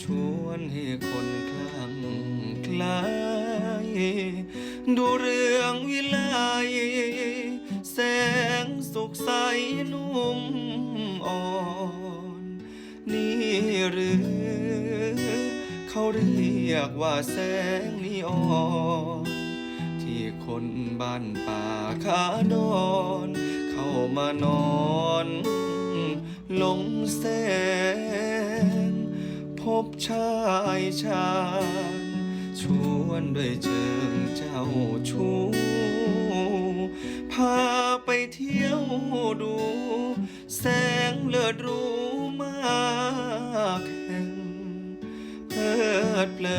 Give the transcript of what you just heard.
ชวนให้คนคลั่งคล้ดูเรื่องวิไลแสงสุขใสนุ่มอ่อน นี่หรือ เขาเรียกว่าแสงนีออนที่คนบ้านป่าขาดอน เข้ามานอนหลงแสง บชายชาญชวนด้วยเชิงเจ้าชู้พาไปเที่ยวดู แสงเลือดรู้มากแห่งเพิดเพลิ